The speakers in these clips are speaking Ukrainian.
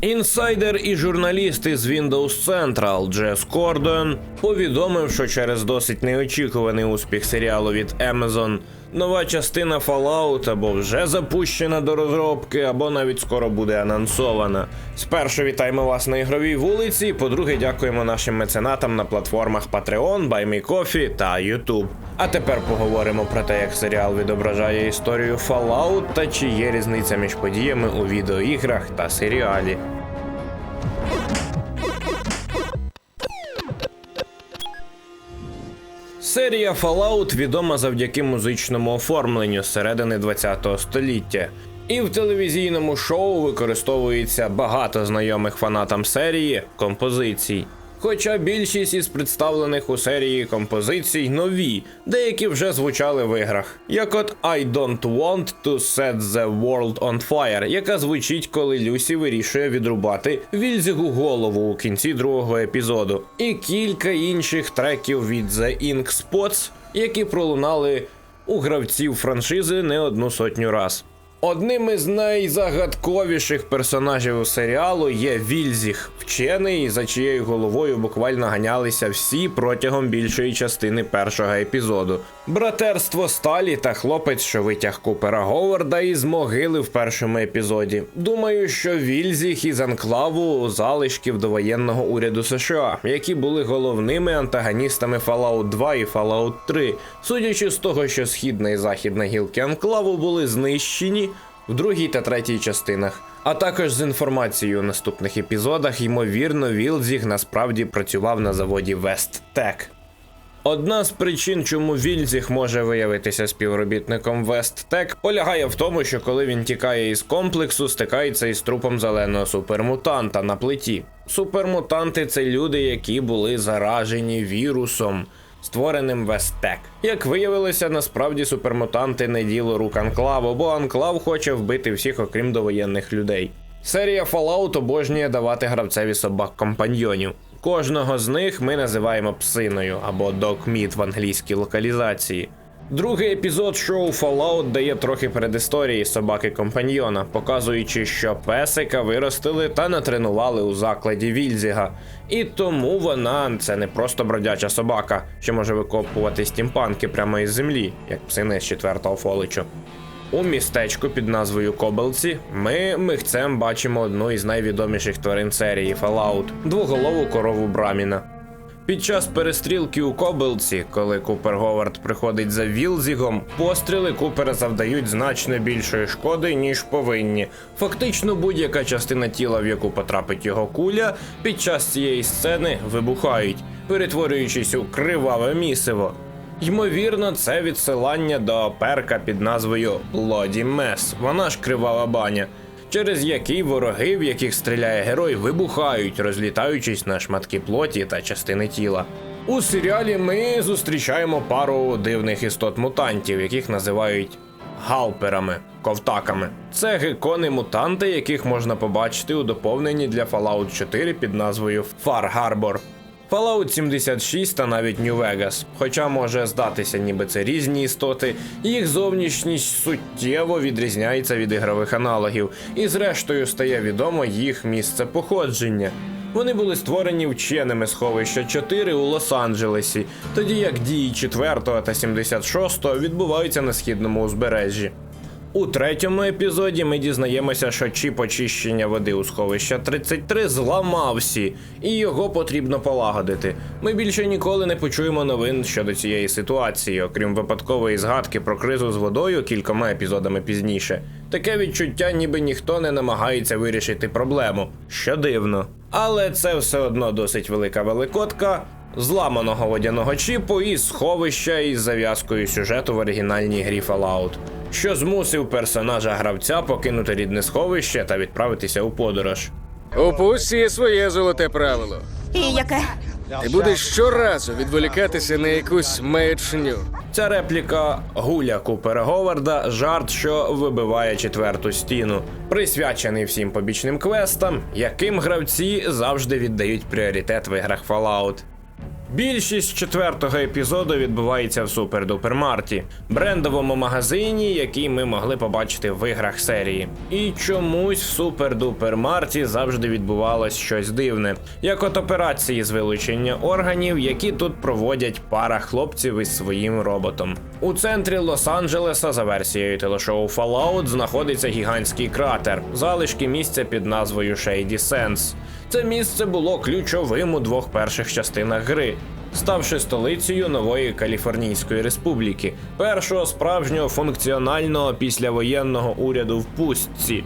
Інсайдер і журналіст із Windows Central Джес Кордон повідомив, що через досить неочікуваний успіх серіалу від Amazon нова частина Fallout або вже запущена до розробки, або навіть скоро буде анонсована. Спершу вітаємо вас на ігровій вулиці. По-друге, дякуємо нашим меценатам на платформах Patreon, BuyMeCoffee та YouTube. А тепер поговоримо про те, як серіал відображає історію Fallout та чи є різниця між подіями у відеоіграх та серіалі. Серія Fallout відома завдяки музичному оформленню середини ХХ століття. І в телевізійному шоу використовується багато знайомих фанатам серії композицій. Хоча більшість із представлених у серії композицій нові, деякі вже звучали в іграх. Як от I don't want to set the world on fire, яка звучить, коли Люсі вирішує відрубати Вільзігу голову у кінці другого епізоду, і кілька інших треків від The Ink Spots, які пролунали у гравців франшизи не одну сотню раз. Одним із найзагадковіших персонажів серіалу є Вільзіг, вчений, за чиєю головою буквально ганялися всі протягом більшої частини першого епізоду. Братерство Сталі та хлопець, що витяг Купера Говарда із могили в першому епізоді. Думаю, що Вільзіг із анклаву залишків довоєнного уряду США, які були головними антагоністами Fallout 2 і Fallout 3. Судячи з того, що східна і західна гілки анклаву були знищені в другій та третій частинах. А також з інформацією у наступних епізодах, ймовірно, Вілзіг насправді працював на заводі Весттек. Одна з причин, чому Вільзіг може виявитися співробітником Весттек, полягає в тому, що коли він тікає із комплексу, стикається із трупом зеленого супермутанта на плиті. Супермутанти це люди, які були заражені вірусом, створеним Вестек. Як виявилося, насправді супермутанти не діло рук Анклаву, бо Анклав хоче вбити всіх, окрім довоєнних людей. Серія Fallout обожнює давати гравцеві собак компаньйонів. Кожного з них ми називаємо псиною або Dog в англійській локалізації. Другий епізод шоу Fallout дає трохи передісторії собаки компаньйона, показуючи, що песика виростили та натренували у закладі Вільзіга. І тому вона це не просто бродяча собака, що може викопувати стімпанки прямо із землі, як псини з четвертого фоличу. У містечку під назвою Кобелці ми михцем бачимо одну із найвідоміших тварин серії Fallout – двоголову корову Браміна. Під час перестрілки у Кобелці, коли Купер Говард приходить за Вілзігом, постріли Купера завдають значно більшої шкоди, ніж повинні. Фактично, будь-яка частина тіла, в яку потрапить його куля, під час цієї сцени вибухають, перетворюючись у криваве місиво. Ймовірно, це відсилання до перка під назвою Bloody Mess, вона ж кривава баня, через який вороги, в яких стріляє герой, вибухають, розлітаючись на шматки плоті та частини тіла. У серіалі ми зустрічаємо пару дивних істот мутантів, яких називають галперами, ковтаками. Це гекони-мутанти, яких можна побачити у доповненні для Fallout 4 під назвою Far Harbor. Fallout 76 та навіть New Vegas. Хоча може здатися, ніби це різні істоти, їх зовнішність суттєво відрізняється від ігрових аналогів, і зрештою стає відомо їх місце походження. Вони були створені вченими сховища 4 у Лос-Анджелесі, тоді як дії 4 та 76 відбуваються на східному узбережжі. У третьому епізоді ми дізнаємося, що чіп очищення води у сховища 33 зламався, і його потрібно полагодити. Ми більше ніколи не почуємо новин щодо цієї ситуації, окрім випадкової згадки про кризу з водою кількома епізодами пізніше. Таке відчуття, ніби ніхто не намагається вирішити проблему, що дивно. Але це все одно досить велика великотка. Зламаного водяного чіпу і сховища із зав'язкою сюжету в оригінальній грі Fallout що змусив персонажа гравця покинути рідне сховище та відправитися у подорож. У пусті є своє золоте правило. І яке? Ти будеш щоразу відволікатися на якусь маячню. Ця репліка гуля Купера Говарда, жарт, що вибиває четверту стіну, присвячений всім побічним квестам, яким гравці завжди віддають пріоритет в іграх Fallout. Більшість четвертого епізоду відбувається в Супер-Дупермарті, брендовому магазині, який ми могли побачити в іграх серії. І чомусь в Супер-Дупермарті завжди відбувалось щось дивне, як от операції з вилучення органів, які тут проводять пара хлопців із своїм роботом. У центрі Лос-Анджелеса за версією телешоу Fallout знаходиться гігантський кратер, залишки місця під назвою Shady Sands. Це місце було ключовим у двох перших частинах гри, ставши столицею нової Каліфорнійської республіки, першого справжнього функціонального післявоєнного уряду в пустці.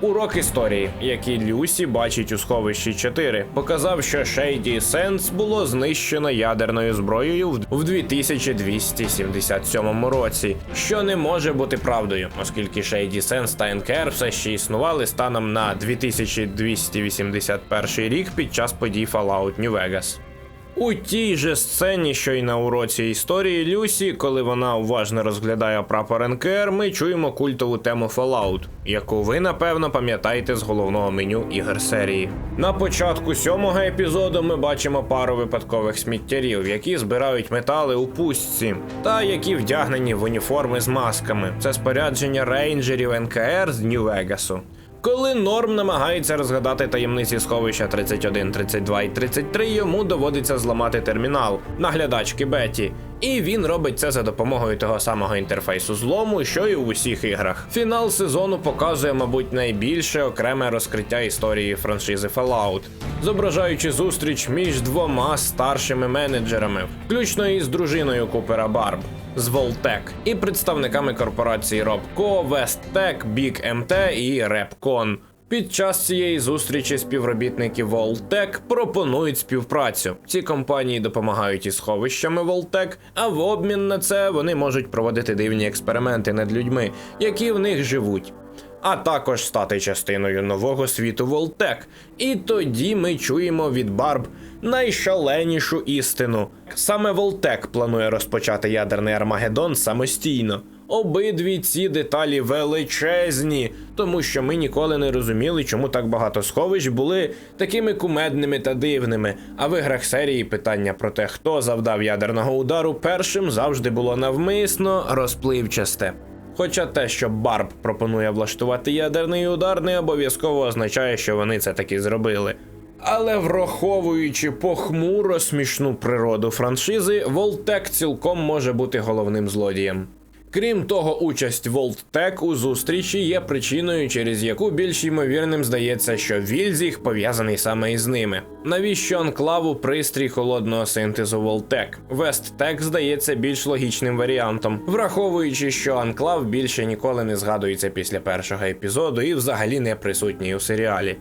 Урок історії, який Люсі бачить у сховищі 4, показав, що Shady Sands було знищено ядерною зброєю в- в 2277 році, що не може бути правдою, оскільки Shady Sands та НКР все ще існували станом на 2281 рік під час подій Fallout New Vegas. У тій же сцені, що й на уроці історії Люсі, коли вона уважно розглядає прапор НКР, ми чуємо культову тему Fallout, яку ви напевно пам'ятаєте з головного меню ігор серії. На початку сьомого епізоду ми бачимо пару випадкових сміттярів, які збирають метали у пустці, та які вдягнені в уніформи з масками. Це спорядження рейнджерів НКР з Нью-Вегасу. Коли Норм намагається розгадати таємниці сховища 31, 32 і 33, йому доводиться зламати термінал наглядачки Беті. І він робить це за допомогою того самого інтерфейсу злому, що і у усіх іграх. Фінал сезону показує, мабуть, найбільше окреме розкриття історії франшизи Fallout, зображаючи зустріч між двома старшими менеджерами, включно із дружиною Купера Барб з Voltec і представниками корпорації Robco, Westtech, Big MT і Repcon. Під час цієї зустрічі співробітники Voltec пропонують співпрацю. Ці компанії допомагають із сховищами Voltec, а в обмін на це вони можуть проводити дивні експерименти над людьми, які в них живуть. А також стати частиною нового світу Волтек. І тоді ми чуємо від Барб найшаленішу істину. Саме Волтек планує розпочати ядерний Армагеддон самостійно. Обидві ці деталі величезні, тому що ми ніколи не розуміли, чому так багато сховищ були такими кумедними та дивними. А в іграх серії питання про те, хто завдав ядерного удару першим, завжди було навмисно розпливчасте. Хоча те, що Барб пропонує влаштувати ядерний удар, не обов'язково означає, що вони це таки зробили. Але враховуючи похмуро смішну природу франшизи, Волтек цілком може бути головним злодієм. Крім того, участь Волттек у зустрічі є причиною, через яку більш ймовірним здається, що Вільзіг пов'язаний саме із ними. Навіщо анклаву пристрій холодного синтезу Волтек? Весттек здається більш логічним варіантом, враховуючи, що анклав більше ніколи не згадується після першого епізоду і взагалі не присутній у серіалі.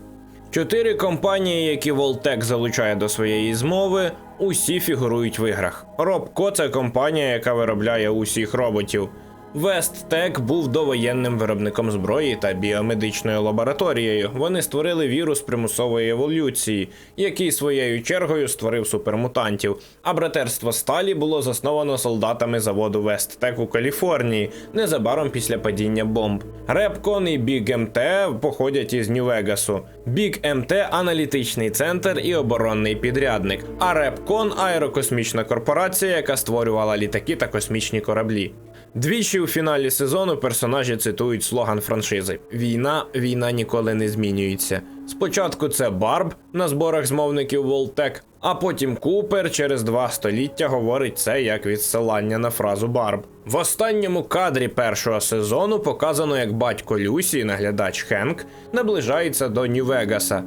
Чотири компанії, які Волтек залучає до своєї змови, усі фігурують в іграх. Робко це компанія, яка виробляє усіх роботів. Весттек був довоєнним виробником зброї та біомедичною лабораторією. Вони створили вірус примусової еволюції, який своєю чергою створив супермутантів. А братерство Сталі було засновано солдатами заводу Весттек у Каліфорнії незабаром після падіння бомб. Репкон і Big MT походять із Нью-Вегасу. Big MT – аналітичний центр і оборонний підрядник. А Репкон аерокосмічна корпорація, яка створювала літаки та космічні кораблі. Двічі у фіналі сезону персонажі цитують слоган франшизи: Війна, війна ніколи не змінюється. Спочатку це Барб на зборах змовників Волтек, а потім Купер через два століття говорить це як відсилання на фразу Барб. В останньому кадрі першого сезону показано, як батько Люсі, наглядач Хенк, наближається до Нью-Вегаса.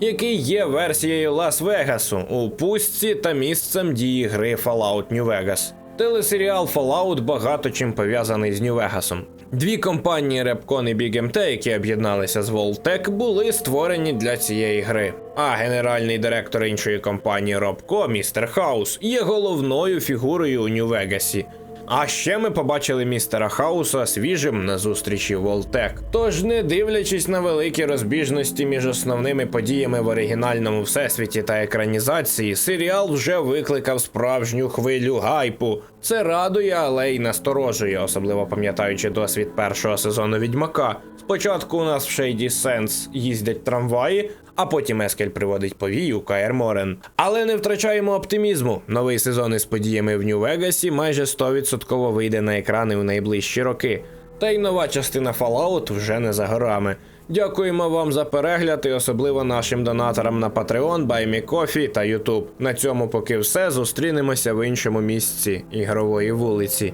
Який є версією Лас-Вегасу у пустці та місцем дії гри Fallout New Vegas. Телесеріал Fallout багато чим пов'язаний з Нью-Вегасом. Дві компанії Repcon і BigMT, які об'єдналися з Voltec, були створені для цієї гри. А генеральний директор іншої компанії Робко, містер Хаус, є головною фігурою у Нью-Вегасі. А ще ми побачили містера Хауса свіжим на зустрічі Волтек. Тож, не дивлячись на великі розбіжності між основними подіями в оригінальному всесвіті та екранізації, серіал вже викликав справжню хвилю гайпу. Це радує, але й насторожує, особливо пам'ятаючи досвід першого сезону Відьмака. Спочатку у нас в Shady Sense їздять трамваї, а потім Ескель приводить повій у Каєр Морен. Але не втрачаємо оптимізму. Новий сезон із подіями в Нью-Вегасі майже 100% вийде на екрани у найближчі роки. Та й нова частина Fallout вже не за горами. Дякуємо вам за перегляд і особливо нашим донаторам на Patreon, BuyMeCoffee та YouTube. На цьому поки все. Зустрінемося в іншому місці ігрової вулиці.